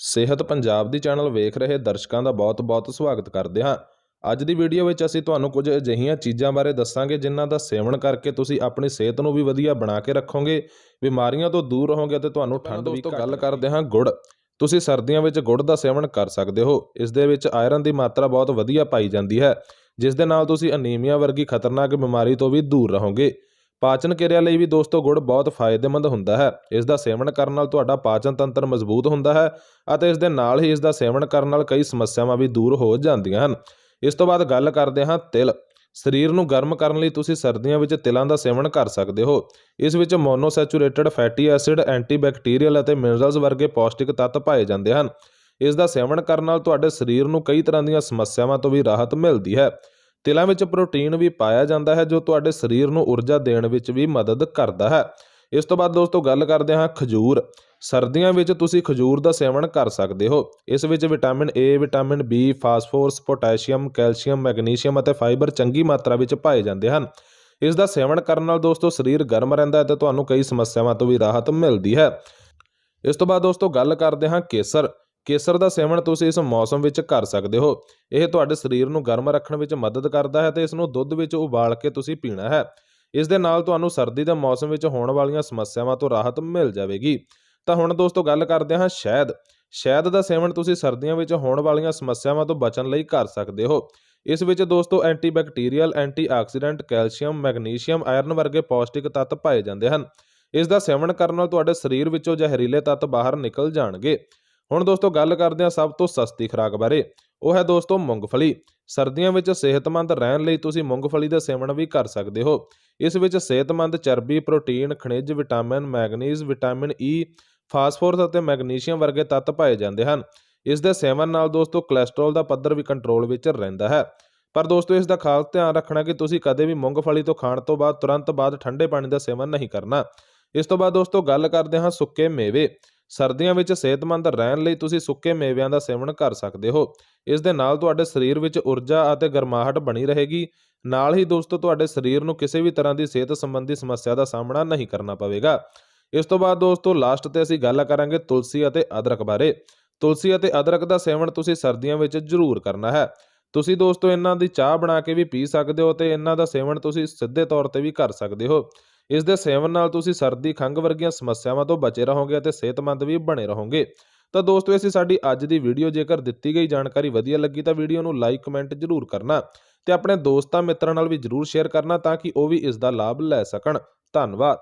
ਸਿਹਤ ਪੰਜਾਬ ਦੀ ਚੈਨਲ ਵੇਖ ਰਹੇ ਦਰਸ਼ਕਾਂ ਦਾ ਬਹੁਤ-ਬਹੁਤ ਸਵਾਗਤ ਕਰਦੇ ਹਾਂ। ਅੱਜ ਦੀ ਵੀਡੀਓ ਵਿੱਚ ਅਸੀਂ ਤੁਹਾਨੂੰ ਕੁਝ ਅਜਿਹੀਆਂ ਚੀਜ਼ਾਂ ਬਾਰੇ ਦੱਸਾਂਗੇ ਜਿਨ੍ਹਾਂ ਦਾ ਸੇਵਨ ਕਰਕੇ ਤੁਸੀਂ ਆਪਣੀ ਸਿਹਤ ਨੂੰ ਵੀ ਵਧੀਆ ਬਣਾ ਕੇ ਰੱਖੋਗੇ। ਬਿਮਾਰੀਆਂ ਤੋਂ ਦੂਰ ਰਹੋਗੇ ਤੇ ਤੁਹਾਨੂੰ ਠੰਡ ਵੀ ਗੱਲ ਕਰਦੇ ਹਾਂ ਗੁੜ। ਤੁਸੀਂ ਸਰਦੀਆਂ ਵਿੱਚ ਗੁੜ ਦਾ ਸੇਵਨ ਕਰ ਸਕਦੇ ਹੋ। ਇਸ ਦੇ ਵਿੱਚ ਆਇਰਨ ਦੀ ਮਾਤਰਾ ਬਹੁਤ ਵਧੀਆ ਪਾਈ ਜਾਂਦੀ ਹੈ ਜਿਸ ਦੇ ਨਾਲ ਤੁਸੀਂ ਅਨੀਮੀਆ ਵਰਗੀ ਖਤਰਨਾਕ ਬਿਮਾਰੀ ਤੋਂ ਵੀ ਦੂਰ ਰਹੋਗੇ। ਪਾਚਨ ਕਿਰਿਆ ਲਈ ਵੀ ਦੋਸਤੋ ਗੁੜ ਬਹੁਤ ਫਾਇਦੇਮੰਦ ਹੁੰਦਾ ਹੈ। ਇਸ ਦਾ ਸੇਵਨ ਕਰਨ ਨਾਲ ਤੁਹਾਡਾ ਪਾਚਨ ਤੰਤਰ ਮਜ਼ਬੂਤ ਹੁੰਦਾ ਹੈ ਅਤੇ ਇਸ ਦੇ ਨਾਲ ਹੀ ਇਸ ਦਾ ਸੇਵਨ ਕਰਨ ਨਾਲ ਕਈ ਸਮੱਸਿਆਵਾਂ ਵੀ ਦੂਰ ਹੋ ਜਾਂਦੀਆਂ ਹਨ। ਇਸ ਤੋਂ ਬਾਅਦ ਗੱਲ ਕਰਦੇ ਹਾਂ ਤਿਲ। ਸਰੀਰ ਨੂੰ ਗਰਮ ਕਰਨ ਲਈ ਤੁਸੀਂ ਸਰਦੀਆਂ ਵਿੱਚ ਤਿਲਾਂ ਦਾ ਸੇਵਨ ਕਰ ਸਕਦੇ ਹੋ। ਇਸ ਵਿੱਚ ਮੋਨੋਸੈਚੂਰੇਟਡ ਫੈਟੀ ਐਸਿਡ, ਐਂਟੀਬੈਕਟੀਰੀਅਲ ਅਤੇ ਮਿਨਰਲਸ ਵਰਗੇ ਪੌਸ਼ਟਿਕ ਤੱਤ ਪਾਏ ਜਾਂਦੇ ਹਨ। ਇਸ ਦਾ ਸੇਵਨ ਕਰਨ ਨਾਲ ਤੁਹਾਡੇ ਸਰੀਰ ਨੂੰ ਕਈ ਤਰ੍ਹਾਂ ਦੀਆਂ ਸਮੱਸਿਆਵਾਂ ਤੋਂ ਵੀ ਰਾਹਤ ਮਿਲਦੀ ਹੈ। ਤਿਲਾਂ ਵਿੱਚ ਪ੍ਰੋਟੀਨ ਵੀ ਪਾਇਆ ਜਾਂਦਾ ਹੈ, ਜੋ ਤੁਹਾਡੇ ਸਰੀਰ ਨੂੰ ਊਰਜਾ ਦੇਣ ਵਿੱਚ ਵੀ ਮਦਦ ਕਰਦਾ ਹੈ। ਇਸ ਤੋਂ ਬਾਅਦ ਦੋਸਤੋ ਗੱਲ ਕਰਦੇ ਹਾਂ ਖਜੂਰ। ਸਰਦੀਆਂ ਵਿੱਚ ਤੁਸੀਂ ਖਜੂਰ ਦਾ ਸੇਵਨ ਕਰ ਸਕਦੇ ਹੋ। ਇਸ ਵਿੱਚ vitamin A vitamin B phosphorus, potassium, calcium, magnesium ਅਤੇ ਫਾਈਬਰ ਚੰਗੀ ਮਾਤਰਾ ਵਿੱਚ ਪਾਏ ਜਾਂਦੇ ਹਨ। ਇਸ ਦਾ ਸੇਵਨ ਕਰਨ ਨਾਲ ਦੋਸਤੋ ਸਰੀਰ ਗਰਮ ਰਹਿੰਦਾ ਹੈ ਤੇ ਤੁਹਾਨੂੰ ਕਈ ਸਮੱਸਿਆਵਾਂ ਤੋਂ ਵੀ ਰਾਹਤ ਮਿਲਦੀ ਹੈ। ਇਸ ਤੋਂ ਬਾਅਦ ਦੋਸਤੋ ਗੱਲ ਕਰਦੇ ਹਾਂ ਕੇਸਰ। ਕੇਸਰ ਦਾ ਸੇਵਨ ਤੁਸੀਂ ਇਸ ਮੌਸਮ ਵਿੱਚ ਕਰ ਸਕਦੇ ਹੋ। ਇਹ ਤੁਹਾਡੇ ਸਰੀਰ ਨੂੰ ਗਰਮ ਰੱਖਣ ਵਿੱਚ ਮਦਦ ਕਰਦਾ ਹੈ ਤੇ ਇਸ ਨੂੰ ਦੁੱਧ ਵਿੱਚ ਉਬਾਲ ਕੇ ਤੁਸੀਂ ਪੀਣਾ ਹੈ। ਇਸ ਦੇ ਨਾਲ ਤੁਹਾਨੂੰ ਸਰਦੀ ਦੇ ਮੌਸਮ ਵਿੱਚ ਹੋਣ ਵਾਲੀਆਂ ਸਮੱਸਿਆਵਾਂ ਤੋਂ ਰਾਹਤ ਮਿਲ ਜਾਵੇਗੀ। ਤਾਂ ਹੁਣ ਦੋਸਤੋ ਗੱਲ ਕਰਦੇ ਹਾਂ ਸ਼ਹਿਦ। ਸ਼ਹਿਦ ਦਾ ਸੇਵਨ ਤੁਸੀਂ ਸਰਦੀਆਂ ਵਿੱਚ ਹੋਣ ਵਾਲੀਆਂ ਸਮੱਸਿਆਵਾਂ ਤੋਂ ਬਚਣ ਲਈ ਕਰ ਸਕਦੇ ਹੋ। ਇਸ ਵਿੱਚ ਦੋਸਤੋ antibacterial, antioxidant, calcium, magnesium, iron ਵਰਗੇ ਪੌਸ਼ਟਿਕ ਤੱਤ ਪਾਏ ਜਾਂਦੇ ਹਨ। ਇਸ ਦਾ ਸੇਵਨ ਕਰਨ ਨਾਲ ਤੁਹਾਡੇ ਸਰੀਰ ਵਿੱਚੋਂ ਜ਼ਹਿਰੀਲੇ ਤੱਤ ਬਾਹਰ ਨਿਕਲ ਜਾਣਗੇ। ਹੁਣ ਦੋਸਤੋ ਗੱਲ ਕਰਦੇ ਹਾਂ ਸਭ ਤੋਂ ਸਸਤੀ ਖੁਰਾਕ ਬਾਰੇ। ਉਹ ਹੈ ਦੋਸਤੋ ਮੂੰਗਫਲੀ। ਸਰਦੀਆਂ ਵਿੱਚ ਸਿਹਤਮੰਦ ਰਹਿਣ ਲਈ ਤੁਸੀਂ ਮੂੰਗਫਲੀ ਦਾ ਸੇਵਨ ਵੀ ਕਰ ਸਕਦੇ ਹੋ। ਇਸ ਵਿੱਚ ਸਿਹਤਮੰਦ ਚਰਬੀ, ਪ੍ਰੋਟੀਨ, ਖਣਿਜ, vitamin, manganese, vitamin E phosphorus ਅਤੇ ਮੈਗਨੀਸ਼ੀਅਮ ਵਰਗੇ ਤੱਤ ਪਾਏ ਜਾਂਦੇ ਹਨ। ਇਸ ਦੇ ਸੇਵਨ ਨਾਲ ਦੋਸਤੋ ਕੋਲੇਸਟ੍ਰੋਲ ਦਾ ਪੱਧਰ ਵੀ ਕੰਟਰੋਲ ਵਿੱਚ ਰਹਿੰਦਾ ਹੈ। ਪਰ ਦੋਸਤੋ ਇਸ ਦਾ ਖਾਸ ਧਿਆਨ ਰੱਖਣਾ ਕਿ ਤੁਸੀਂ ਕਦੇ ਵੀ ਮੂੰਗਫਲੀ ਤੋਂ ਖਾਣ ਤੋਂ ਬਾਅਦ ਤੁਰੰਤ ਬਾਅਦ ਠੰਡੇ ਪਾਣੀ ਦਾ ਸੇਵਨ ਨਹੀਂ ਕਰਨਾ। ਇਸ ਤੋਂ ਬਾਅਦ ਦੋਸਤੋ ਗੱਲ ਕਰਦੇ ਹਾਂ ਸੁੱਕੇ ਮੇਵੇ। ਸਰਦੀਆਂ ਵਿੱਚ ਸਿਹਤਮੰਦ ਰਹਿਣ ਲਈ ਤੁਸੀਂ ਸੁੱਕੇ ਮੇਵਿਆਂ ਦਾ ਸੇਵਨ ਕਰ ਸਕਦੇ ਹੋ। ਇਸ ਦੇ ਨਾਲ ਤੁਹਾਡੇ ਸਰੀਰ ਵਿੱਚ ਊਰਜਾ ਅਤੇ ਗਰਮਾਹਟ ਬਣੀ ਰਹੇਗੀ। ਨਾਲ ਹੀ ਦੋਸਤੋ, ਤੁਹਾਡੇ ਸਰੀਰ ਨੂੰ ਕਿਸੇ ਵੀ ਤਰ੍ਹਾਂ ਦੀ ਸਿਹਤ ਸੰਬੰਧੀ ਸਮੱਸਿਆ ਦਾ ਸਾਹਮਣਾ ਨਹੀਂ ਕਰਨਾ ਪਵੇਗਾ। ਇਸ ਤੋਂ ਬਾਅਦ ਦੋਸਤੋ ਲਾਸਟ ਤੇ ਅਸੀਂ ਗੱਲ ਕਰਾਂਗੇ ਤੁਲਸੀ ਅਤੇ ਅਦਰਕ ਬਾਰੇ। ਤੁਲਸੀ ਅਤੇ ਅਦਰਕ ਦਾ ਸੇਵਨ ਤੁਸੀਂ ਸਰਦੀਆਂ ਵਿੱਚ ਜ਼ਰੂਰ ਕਰਨਾ ਹੈ। ਤੁਸੀਂ ਦੋਸਤੋ, ਇਹਨਾਂ ਦੀ ਚਾਹ ਬਣਾ ਕੇ ਵੀ ਪੀ ਸਕਦੇ ਹੋ ਤੇ ਇਹਨਾਂ ਦਾ ਸੇਵਨ ਤੁਸੀਂ ਸਿੱਧੇ ਤੌਰ ਤੇ ਵੀ ਕਰ ਸਕਦੇ ਹੋ। ਇਸ ਦੇ ਸੇਵਨ ਨਾਲ ਤੁਸੀਂ ਸਰਦੀ, ਖੰਘ ਵਰਗੀਆਂ ਸਮੱਸਿਆਵਾਂ ਤੋਂ ਬਚੇ ਰਹੋਗੇ ਅਤੇ ਸਿਹਤਮੰਦ ਵੀ ਬਣੇ ਰਹੋਗੇ। ਤਾਂ ਦੋਸਤੋ ਅਸੀਂ ਸਾਡੀ ਅੱਜ ਦੀ ਵੀਡੀਓ ਜੇਕਰ ਦਿੱਤੀ ਗਈ ਜਾਣਕਾਰੀ ਵਧੀਆ ਲੱਗੀ ਤਾਂ ਵੀਡੀਓ ਨੂੰ ਲਾਈਕ, ਕਮੈਂਟ ਜ਼ਰੂਰ ਕਰਨਾ ਤੇ ਆਪਣੇ ਦੋਸਤਾਂ, ਮਿੱਤਰਾਂ ਨਾਲ ਵੀ ਜ਼ਰੂਰ ਸ਼ੇਅਰ ਕਰਨਾ ਤਾਂ ਕਿ ਉਹ ਵੀ ਇਸ ਦਾ ਲਾਭ ਲੈ ਸਕਣ। ਧੰਨਵਾਦ।